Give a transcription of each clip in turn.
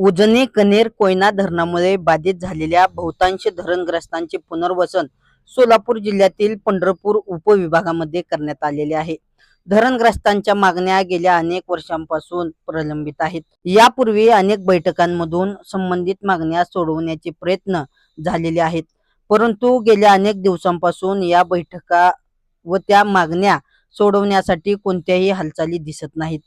उजनी कनेर कोयना धरणामुळे बाधित झालेल्या बहुतांश धरणग्रस्तांचे पुनर्वसन सोलापूर जिल्ह्यातील पंढरपूर उपविभागामध्ये करण्यात आलेले आहे. धरणग्रस्तांच्या मागण्या गेल्या अनेक वर्षांपासून प्रलंबित आहेत. यापूर्वी अनेक बैठकांमधून संबंधित मागण्या सोडवण्याचे प्रयत्न झालेले आहेत. परंतु गेल्या अनेक दिवसांपासून या बैठका व त्या मागण्या सोडवण्यासाठी कोणत्याही हालचाली दिसत नाहीत.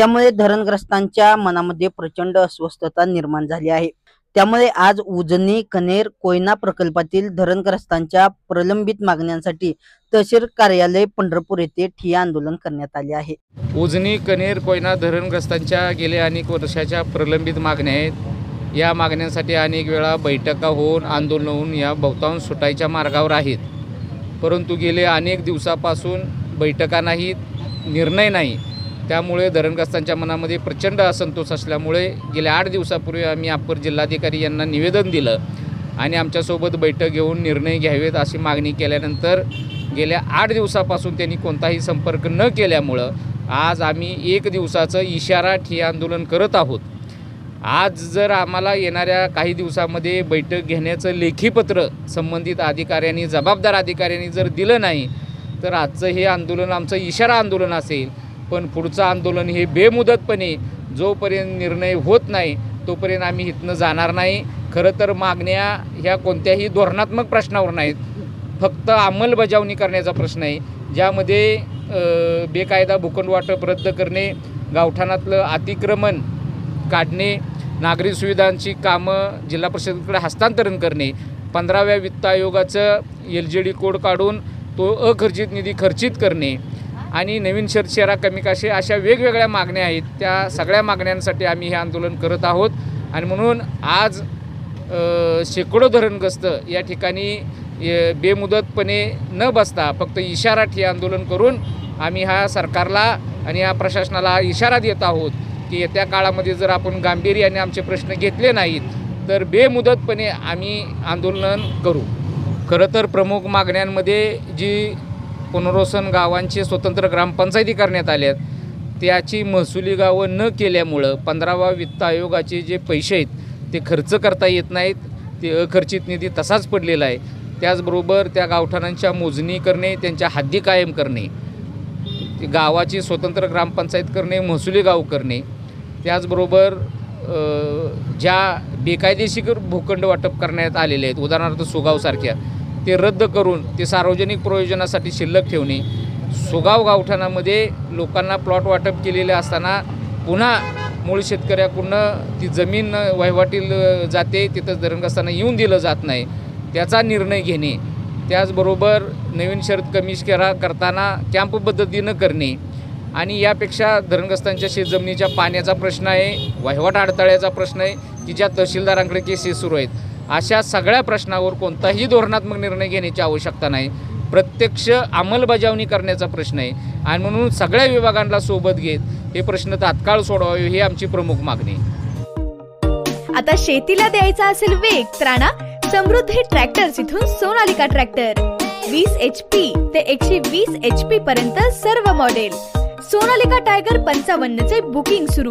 त्यामुळे धरणग्रस्तांच्या मनामध्ये प्रचंड अस्वस्थता निर्माण झाली आहे. त्यामुळे आज उजनी कनेर कोयना प्रकल्पातील धरणग्रस्तांच्या प्रलंबित मागण्यांसाठी तहसील कार्यालय पंढरपूर येथे ठिय्या आंदोलन करण्यात आले आहे. उजनी कनेर कोयना धरणग्रस्तांच्या गेल्या अनेक वर्षाच्या प्रलंबित मागण्या आहेत. या मागण्यांसाठी अनेक वेळा बैठका होऊन आंदोलन होऊन या बहुतांश सुटायच्या मार्गावर आहेत. परंतु गेले अनेक दिवसापासून बैठका नाहीत निर्णय नाही. त्यामुळे धरणग्रस्तांच्या मनामध्ये प्रचंड असंतोष असल्यामुळे गेल्या आठ दिवसापूर्वी आम्ही अप्पर जिल्हाधिकारी यांना निवेदन दिलं आणि आमच्यासोबत बैठक घेऊन निर्णय घ्यावेत अशी मागणी केल्यानंतर गेल्या आठ दिवसापासून त्यांनी कोणताही संपर्क न केल्यामुळं आज आम्ही एक दिवसाचं इशारा ठिय्या आंदोलन करत आहोत. आज जर आम्हाला येणाऱ्या काही दिवसामध्ये बैठक घेण्याचं लेखीपत्र संबंधित अधिकाऱ्यांनी जबाबदार अधिकाऱ्यांनी जर दिलं नाही तर आजचं हे आंदोलन आमचं इशारा आंदोलन असेल पण पुढचं आंदोलन हे बेमुदतपणे जोपर्यंत निर्णय होत नाही तोपर्यंत आम्ही इथनं जाणार नाही. खरं तर मागण्या ह्या कोणत्याही धोरणात्मक प्रश्नावर नाहीत. फक्त अंमलबजावणी करण्याचा प्रश्न आहे. ज्यामध्ये बेकायदा भूखंड वाटप रद्द करणे गावठाणातलं अतिक्रमण काढणे नागरी सुविधांची कामं जिल्हा परिषदेकडे हस्तांतरण करणे पंधराव्या वित्त आयोगाचं एल जी डी कोड काढून तो अखर्चित निधी खर्चित करणे आणि नवीन शर्त शेरा कमी काशे अशा वेगवेगळ्या मागण्या आहेत. त्या सगळ्या मागण्यांसाठी आम्ही हे आंदोलन करत आहोत. आणि म्हणून आज शेकडो धरणग्रस्त या ठिकाणी बेमुदतपणे न बसता फक्त इशारा हे आंदोलन करून आम्ही ह्या सरकारला आणि या प्रशासनाला इशारा देत आहोत की येत्या काळामध्ये जर आपण गांभीर्याने आमचे प्रश्न घेतले नाहीत तर बेमुदतपणे आम्ही आंदोलन करू. खरं तर प्रमुख मागण्यांमध्ये जी पुनर्वसन गावांचे स्वतंत्र ग्रामपंचायती करण्यात आल्यात त्याची महसुली गावं न केल्यामुळं पंधरावा वित्त आयोगाचे जे पैसे आहेत ते खर्च करता येत नाहीत. ते अखर्चित निधी तसाच पडलेला आहे. त्याचबरोबर त्या गावठाणांच्या मोजणी करणे त्यांच्या हद्दी कायम करणे ते गावाची स्वतंत्र ग्रामपंचायत करणे महसुली गाव करणे. त्याचबरोबर ज्या बेकायदेशीर भूखंड वाटप करण्यात आलेले आहेत उदाहरणार्थ सुगावसारख्या ते रद्द करून ते सार्वजनिक प्रयोजनासाठी शिल्लक ठेवणे. सुगाव गावठाणामध्ये लोकांना प्लॉट वाटप केलेले असताना पुन्हा मूळ शेतकऱ्याकडून ती जमीन वहिवाटील जाते तिथं धरणग्रस्तांना येऊन दिलं जात नाही. त्याचा निर्णय घेणे. त्याचबरोबर नवीन शर्त कमी करा करताना कॅम्प पद्धतीनं करणे. आणि यापेक्षा धरणग्रस्तांच्या शेतजमिनीच्या पाण्याचा प्रश्न आहे वहिवाट अडथळ्याचा प्रश्न आहे की ज्या तहसीलदारांकडे केसेस सुरू आहेत. अशा सगळ्या प्रश्नावर कोणताही धोरणात्मक निर्णय घेण्याची आवश्यकता नाही. प्रत्यक्ष अंमलबजावणी करण्याचा प्रश्न आहे. आणि म्हणून सगळ्या विभागांना सोबत घेत हे प्रश्न तात्काळ सोडवावे ही आमची प्रमुख मागणी आता शेतीला द्यायचा असेल वेग तर आणा समृद्धी ट्रॅक्टर्स इथून सोनालिका ट्रॅक्टर. वीस एच पी ते एकशे वीस एच पी पर्यंत सर्व मॉडेल. सोनालिका टायगर पंचावन्न चे बुकिंग सुरू.